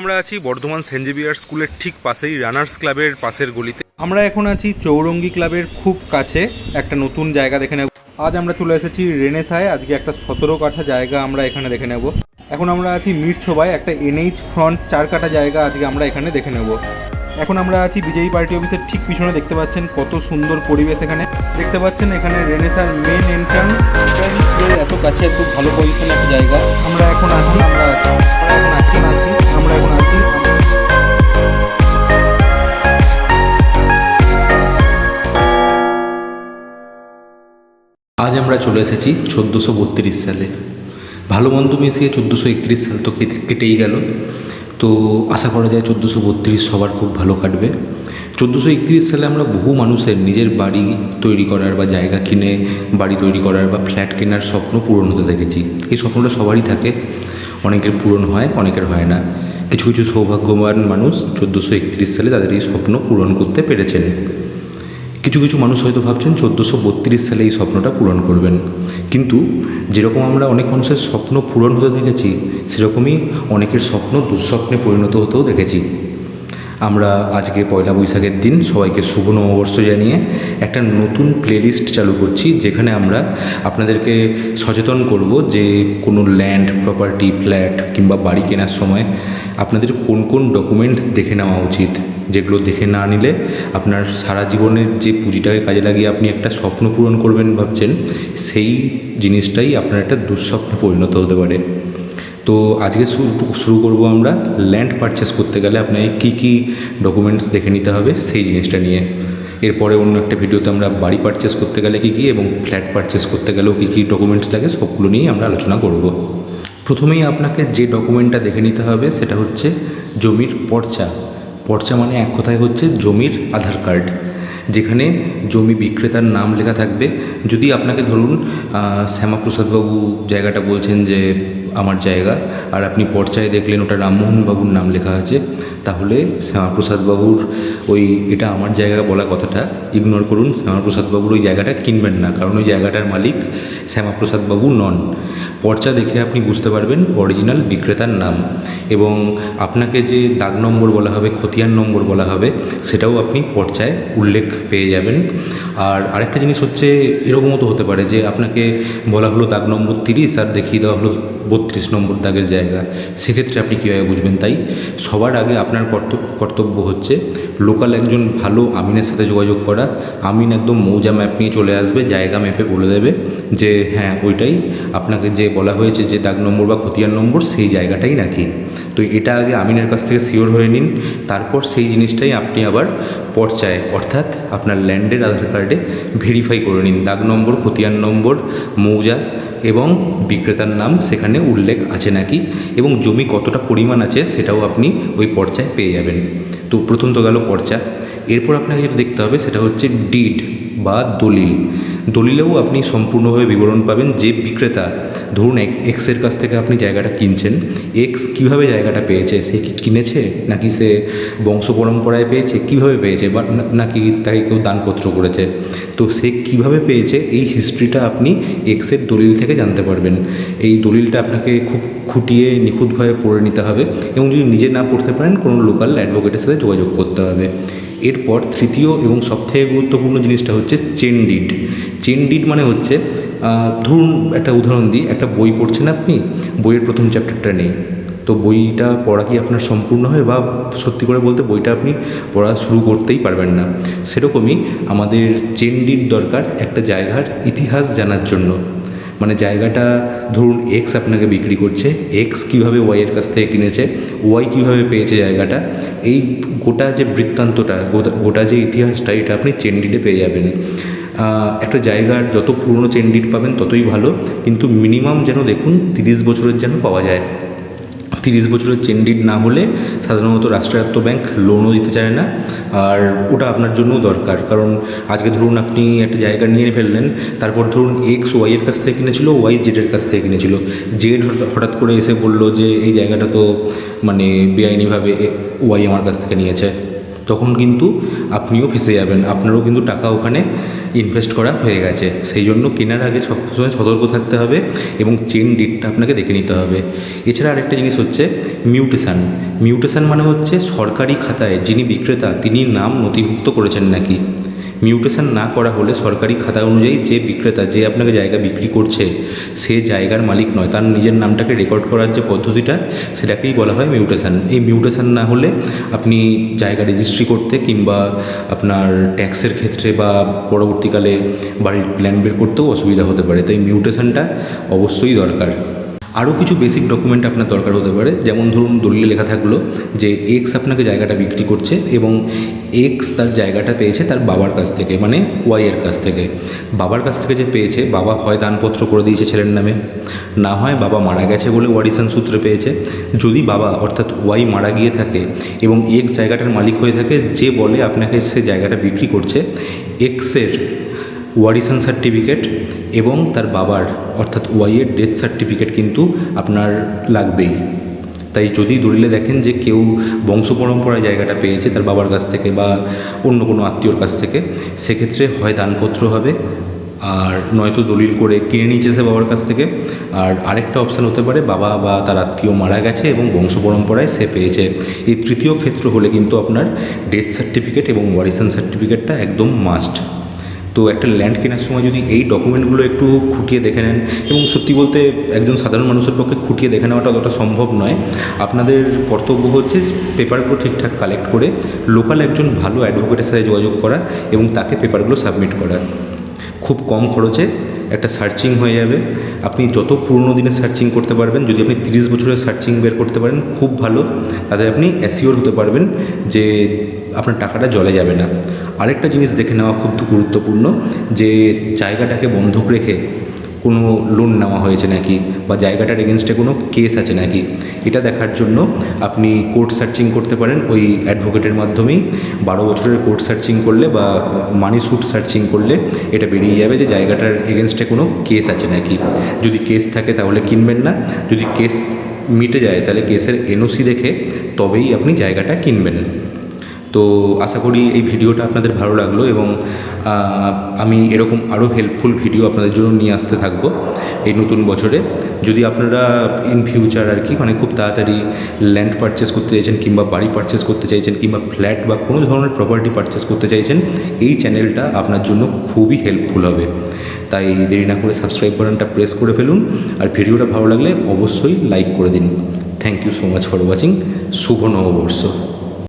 আমরা আছি Bardhaman Saint Xavier স্কুলের ঠিক পাশেই, রানার্স ক্লাবের পাশের গলিতে। আমরা এখন আছি চৌরঙ্গি ক্লাবের খুব কাছে, একটা নতুন জায়গা দেখে নেব। আজ আমরা চলে এসেছি রেনেসায়, আজকে একটা সতেরো কাঠা জায়গা আমরা এখানে দেখে নেব। এখন আমরা আছি মিরছোবায়, একটা এনএইচ ফ্রন্ট চার কাঠা জায়গা আজকে আমরা এখানে দেখে নেব। এখন আমরা আছি বিজয়ী পার্টি অফিসের ঠিক পিছনে, দেখতে পাচ্ছেন কত সুন্দর পরিবেশ এখানে। দেখতে পাচ্ছেন এখানে রেনেসার মেন এন্ট্রান্স। এত কাছে এত ভালো পজিশনে একটা জায়গা। আমরা এখন আছি, আমরা আছি। আমরা চলে এসেছি চোদ্দোশো বত্রিশ সালে। ভালো মন্দ মিশিয়ে চোদ্দোশো একত্রিশ সাল তো কেটেই গেল। তো আশা করা যায় চোদ্দোশো বত্রিশ সবার খুব ভালো কাটবে। চোদ্দোশো একত্রিশ সালে আমরা বহু মানুষের নিজের বাড়ি তৈরি করার বা জায়গা কিনে, বাড়ি তৈরি করার বা ফ্ল্যাট কেনার স্বপ্ন পূরণ হতে দেখেছি। এই স্বপ্নটা সবারই থাকে। অনেকের পূরণ হয়, অনেকের হয় না। কিছু কিছু সৌভাগ্যবান মানুষ চোদ্দোশো একত্রিশ সালে তাদের এই স্বপ্ন পূরণ করতে পেরেছেন। কিছু কিছু মানুষ হয়তো ভাবছেন চোদ্দোশো বত্রিশ সালে এই স্বপ্নটা পূরণ করবেন। কিন্তু যেরকম আমরা অনেক মানুষের স্বপ্ন পূরণ হতে দেখেছি, সেরকমই অনেকের স্বপ্ন দুঃস্বপ্নে পরিণত হতেও দেখেছি। আমরা আজকে পয়লা বৈশাখের দিন সবাইকে শুভ নববর্ষ জানিয়ে একটা নতুন প্লেলিস্ট চালু করছি, যেখানে আমরা আপনাদেরকে সচেতন করব যে কোনো ল্যান্ড প্রপার্টি ফ্ল্যাট কিংবা বাড়ি কেনার সময় আপনাদের কোন কোন ডকুমেন্ট দেখে নেওয়া উচিত। যেগুলো দেখে না নিলে আপনার সারা জীবনের যে পুঁজিটাকে কাজে লাগিয়ে আপনি একটা স্বপ্ন পূরণ করবেন ভাবছেন, সেই জিনিসটাই আপনার একটা দুঃস্বপ্নে পরিণত হতে পারে। তো আজকে শুরু করব আমরা ল্যান্ড পারচেস করতে গেলে আপনাকে কী কী ডকুমেন্টস দেখে নিতে হবে সেই জিনিসটা নিয়ে। এরপরে অন্য একটা ভিডিওতে আমরা বাড়ি পারচেস করতে গেলে কী কী এবং ফ্ল্যাট পারচেস করতে গেলেও কী কী ডকুমেন্টস লাগে সবগুলো নিয়েই আমরা আলোচনা করব। প্রথমেই আপনাকে যে ডকুমেন্টটা দেখে নিতে হবে সেটা হচ্ছে জমির পর্চা। পর্চা মানে এক কথায় হচ্ছে জমির আধার কার্ড, যেখানে জমি বিক্রেতার নাম লেখা থাকবে। যদি আপনাকে ধরুন শ্যামাপ্রসাদবাবু জায়গাটা বলছেন যে আমার জায়গা। আর আপনি পর্চায় দেখলেন, ওটা রামমোহনবাবুর নাম লেখা আছে। তাহলে শ্যামাপ্রসাদবাবুর ওই, এটা আমার জায়গা বলা কথাটা ইগনোর করুন, শ্যামাপ্রসাদবাবুর ওই জায়গাটা কিনবেন না। কারণ ওই জায়গাটার মালিক শ্যামাপ্রসাদবাবু নন। পর্চা দেখে আপনি বুঝতে পারবেন অরিজিনাল বিক্রেতার নাম এবং আপনাকে যে দাগ নম্বর বলা হবে, খতিয়ান নম্বর বলা হবে, সেটাও আপনি পর্চায় উল্লেখ পেয়ে যাবেন। আর আরেকটা জিনিস হচ্ছে, এরকমও তো হতে পারে যে আপনাকে বলা হলো দাগ নম্বর তিরিশ আর দেখিয়ে দেওয়া হলো বত্রিশ নম্বর দাগের জায়গা। সেক্ষেত্রে আপনি কীভাবে বুঝবেন তাই? সবার আগে আপনার কর্তব্য হচ্ছে লোকাল একজন ভালো আমিনের সাথে যোগাযোগ করা। আমিন একদম মৌজা ম্যাপ নিয়ে চলে আসবে, জায়গা ম্যাপে বলে দেবে যে হ্যাঁ ওইটাই। আপনাকে যে বলা হয়েছে যে, দাগ নম্বর বা খতিয়ান নম্বর, সেই জায়গাটাই নাকি। তো এটা আগে আমিনের কাছ থেকে শিওর হয়ে নিন, তারপর সেই জিনিসটাই আপনি আবার পর্চায়, অর্থাৎ আপনার ল্যান্ডের আধার কার্ডে ভেরিফাই করে নিন। দাগ নম্বর, খতিয়ান নম্বর, মৌজা এবং বিক্রেতার নাম সেখানে উল্লেখ আছে নাকি, এবং জমি কতটা পরিমাণ আছে সেটাও আপনি ওই পর্চায় পেয়ে যাবেন। তো প্রথম তো গেল পর্চা। এরপর আপনাকে যেটা দেখতে হবে সেটা হচ্ছে ডিড বা দলিল। দলিলেও আপনি সম্পূর্ণভাবে বিবরণ পাবেন যে বিক্রেতা, ধরুন এক্সের কাছ থেকে আপনি জায়গাটা কিনছেন এক্স কীভাবে জায়গাটা পেয়েছে? সে কি কিনেছে? নাকি সে বংশ পরম্পরায় পেয়েছে? কীভাবে পেয়েছে? বা নাকি তাকে কেউ দানপত্র করেছে? তো সে কীভাবে পেয়েছে? এই হিস্ট্রিটা আপনি এক্সের দলিল থেকে জানতে পারবেন। এই দলিলটা আপনাকে খুব খুঁটিয়ে নিখুঁতভাবে পড়ে নিতে হবে এবং যদি নিজে না পড়তে পারেন, কোনো লোকাল অ্যাডভোকেটের সাথে যোগাযোগ করতে হবে। এরপর তৃতীয় এবং সবথেকে গুরুত্বপূর্ণ জিনিসটা হচ্ছে চেন ডিড চেন ডিড মানে হচ্ছে ধরুন একটা উদাহরণ দিই, একটা বই পড়ছেন আপনি, বইয়ের প্রথম চ্যাপ্টারটা নেই, তো বইটা পড়া কি আপনার সম্পূর্ণ হয় বা সত্যি করে বলতে বইটা আপনি পড়া শুরু করতেই পারবেন না? সেরকমই আমাদের চেন ডিড দরকার একটা জায়গার ইতিহাস জানার জন্য। মানে জায়গাটা ধরুন এক্স আপনাকে বিক্রি করছে এক্স কীভাবে ওয়াইয়ের কাছ থেকে কিনেছে ওয়াই কীভাবে পেয়েছে জায়গাটা, এই গোটা যে বৃত্তান্তটা গোটা- যে ইতিহাসটা, এটা আপনি চেন্ডিডে পেয়ে যাবেন। একটা জায়গার যত পুরনো চেন্ডিড পাবেন ততই ভালো। কিন্তু মিনিমাম যেন দেখুন তিরিশ বছরের যেন পাওয়া যায়। তিরিশ বছরের চেন্ডিড না হলে সাধারণত রাষ্ট্রায়ত্ত ব্যাংক লোনও দিতে চায় না। আর ওটা আপনার জন্যও দরকার। কারণ আজকে ধরুন আপনি একটা জায়গা নিয়ে ফেললেন, তারপর ধরুন এক্স ওয়াইয়ের কাছ থেকে কিনেছিল ওয়াই জেডের কাছ থেকে কিনেছিল। জেড হঠাৎ করে এসে বলল যে, এই জায়গাটা তো মানে বেআইনিভাবে ওয়াই আমার কাছ থেকে নিয়েছে। তখন কিন্তু আপনিও ফেসে যাবেন। আপনারও কিন্তু টাকা ওখানে ইনভেস্ট করা হয়ে গেছে। সেই জন্য কেনার আগে সবসময় সতর্ক থাকতে হবে এবং চেন ডিটটা আপনাকে দেখে নিতে হবে। এছাড়া আরেকটা জিনিস হচ্ছে মিউটেশান মিউটেশান মানে হচ্ছে সরকারি খাতায় যিনি বিক্রেতা, তিনি নাম নথিভুক্ত করেছেন নাকি? মিউটেশন না করা হলে সরকারি খাতা অনুযায়ী যে বিক্রেতা যে আপনাকে জায়গা বিক্রি করছে, সে জায়গার মালিক নয়। তার নিজের নামটাকে রেকর্ড করার যে পদ্ধতিটা, সেটাকেই বলা হয় মিউটেশন। এই মিউটেশন না হলে আপনি জায়গা রেজিস্ট্রি করতে কিংবা আপনার ট্যাক্সের ক্ষেত্রে বা পরবর্তীকালে বাড়ির প্ল্যান বের করতেও অসুবিধা হতে পারে। তাই মিউটেশনটা অবশ্যই দরকার। আরও কিছু বেসিক ডকুমেন্ট আপনার দরকার হতে পারে। যেমন ধরুন দলিলে লেখা থাকল যে এক্স আপনাকে জায়গাটা বিক্রি করছে এবং এক্স তার জায়গাটা পেয়েছে তার বাবার কাছ থেকে মানে ওয়াইয়ের কাছ থেকে। বাবার কাছ থেকে যে পেয়েছে, বাবা হয় দানপত্র করে দিয়েছে ছেলের নামে। না হয় বাবা মারা গেছে বলে ওয়ারিসান সূত্রে পেয়েছে। যদি বাবা অর্থাৎ ওয়াই মারা গিয়ে থাকে এবং এক্স জায়গাটার মালিক হয়ে থাকে, যে বলে আপনাকে সে জায়গাটা বিক্রি করছে এক্সের ওয়ারিসান সার্টিফিকেট এবং তার বাবার, অর্থাৎ ওয়াইয়ের ডেথ সার্টিফিকেট কিন্তু আপনার লাগবেই। তাই যদি দলিলে দেখেন যে কেউ বংশ পরম্পরায় জায়গাটা পেয়েছে তার বাবার কাছ থেকে বা অন্য কোনো আত্মীয়র কাছ থেকে, সেক্ষেত্রে হয় দানপত্র হবে, আর নয়তো দলিল করে কিনে নিয়েছে সে বাবার কাছ থেকে। আর আরেকটা অপশান হতে পারে, বাবা বা তার আত্মীয় মারা গেছে এবং বংশ পরম্পরায় সে পেয়েছে। এই তৃতীয় ক্ষেত্র হলে কিন্তু আপনার ডেথ সার্টিফিকেট এবং ওয়ারিসান সার্টিফিকেটটা একদম মাস্ট তো একটা ল্যান্ড কেনার সময় যদি এই ডকুমেন্টগুলো একটু খুঁটিয়ে দেখে নেন, এবং সত্যি বলতে একজন সাধারণ মানুষের পক্ষে খুঁটিয়ে দেখে নেওয়াটা অতটা সম্ভব নয়। আপনাদের কর্তব্য হচ্ছে পেপারগুলো ঠিকঠাক কালেক্ট করে লোকাল একজন ভালো অ্যাডভোকেটের সাথে যোগাযোগ করা এবং তাকে পেপারগুলো সাবমিট করা। খুব কম খরচে একটা সার্চিং হয়ে যাবে। আপনি যত পুরনো দিনে সার্চিং করতে পারবেন, যদি আপনি তিরিশ বছরের সার্চিং বের করতে পারেন, খুব ভালো। তাতে আপনি অ্যাসিওর হতে পারবেন যে আপনার টাকাটা জলে যাবে না। আরেকটা জিনিস দেখে নেওয়া খুব গুরুত্বপূর্ণ, যে জায়গাটাকে বন্ধক রেখে কোনো লোন নেওয়া হয়েছে নাকি বা জায়গাটার এগেনস্টে কোনো কেস আছে নাকি, এটা দেখার জন্য আপনি কোর্ট সার্চিং করতে পারেন। ওই অ্যাডভোকেটের মাধ্যমেই বারো বছরের কোর্ট সার্চিং করলে বা মানি স্যুট সার্চিং করলে এটা বেরিয়ে যাবে যে জায়গাটার এগেনস্টে কোনো কেস আছে নাকি। যদি কেস থাকে তাহলে কিনবেন না, যদি কেস মিটে যায় তাহলে কেসের এনওসি দেখে তবেই আপনি জায়গাটা কিনবেন। তো আশা করি এই ভিডিওটা আপনাদের ভালো লাগল এবং আমি এরকম আরও হেল্পফুল ভিডিও আপনাদের জন্য নিয়ে আসতে থাকব এই নতুন বছরে। যদি আপনারা ইন ফিউচার আর কি মানে খুব তাড়াতাড়ি ল্যান্ড পারচেস করতে চাইছেন কিংবা বাড়ি পারচেস করতে চাইছেন কিংবা ফ্ল্যাট বা কোনো ধরনের প্রপার্টি পারচেস করতে চাইছেন, এই চ্যানেলটা আপনার জন্য খুবই হেল্পফুল হবে। তাই দেরি না করে সাবস্ক্রাইব বাটনটা প্রেস করে ফেলুন আর ভিডিওটা ভালো লাগলে অবশ্যই লাইক করে দিন। Thank you so much for watching শুভ নববর্ষ।